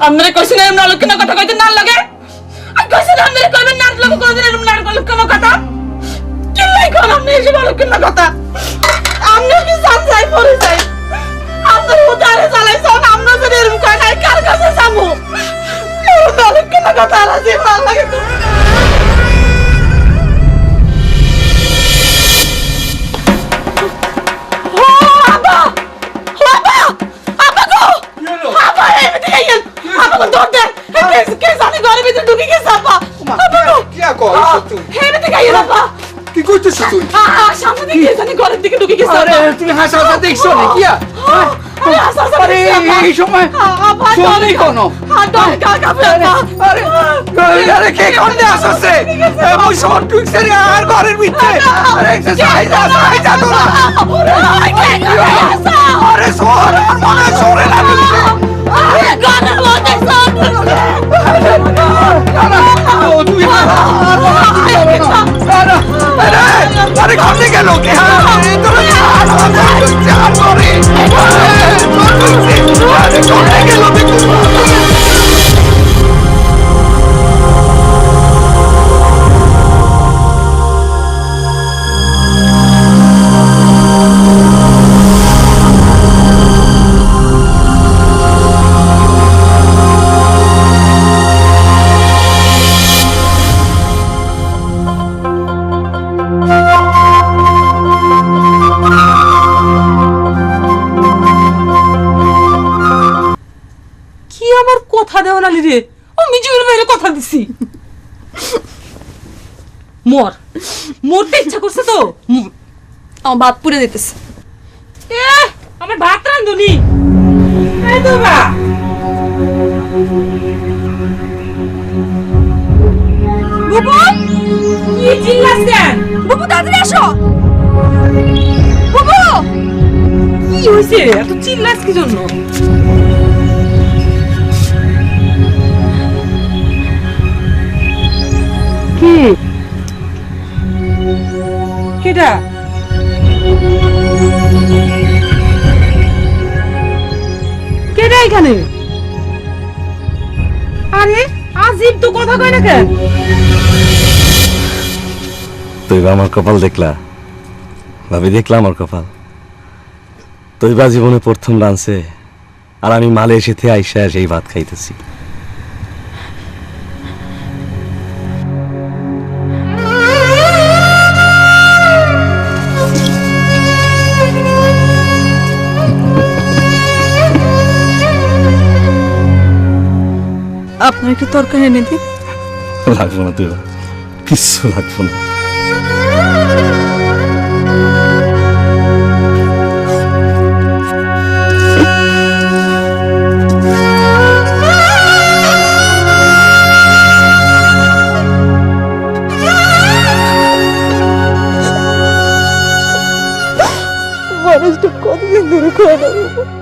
আপনারা কইছেন এরম না লক্ষণ কথা কইতে না লাগে? আর কইছেন আপনারা কইবেন না লোক কোনদিন এরম না লক্ষণ কথা? কিল্লাই কোন আপনি এসে লক্ষণ কথা? আমরা কি সান যাই পড়ে যাই? আপনার উদারে চালাইছেন আমরা যদি এরম কয় না কার কাছে যাব? এরম না লক্ষণ কথা? আর আছে ভালো লাগে গো দৌড় দে। কে কে জানি ঘরে ভিতরে ঢুকে গেছে গো। কি কর তুই? এমনি গেল আবা কি করছিস তুই? সামনে দিকে জানি ঘরের দিকে ঢুকে গেছে আরে তুমি হাসা হাসা দেখছ নাকি? আর? আরে আসা আসা আরে এই সময় আবা চলে কোনো। হ্যাঁ ডরে কাকা আরে আরে, কে দিয়ে আসছে? মই শর্ট টুইক্স আর ঘরের ভিতরে? আরে এক্সারসাইজ যা তো না আরে কোনে গেল কে? কথা দেওয়া নালি রে আমি জীবনে বাইরে কথা দিছি। মর। মরতে ইচ্ছা করছে তো। মর। আমার ভাত পুড়ে দিতেছে এ আমি ভাত রান্ধুনি। এই তো বা। বুবু কি চিল্লাস কেন বুবু তাড়াতাড়ি আসো। বুবু কি হয়েছে এত চিল্লাস কি জন্য? কেডা কেডা এখানে? আরে, আজিব তো কথা কয় না কেন? তুই আমার কপাল দেখলা? ভাবি, দেখলা আমার কপাল? তুই বা জীবনে প্রথম ডান্সে আর আমি মালয়েশিয়াতে আইসা সেই ভাত খাইতেছি। একটু তরকারি এনে দিন লাগবো না তুই। কিচ্ছু লাগবো না। মানুষটা কতদিন ধরে খাওয়া দাওয়া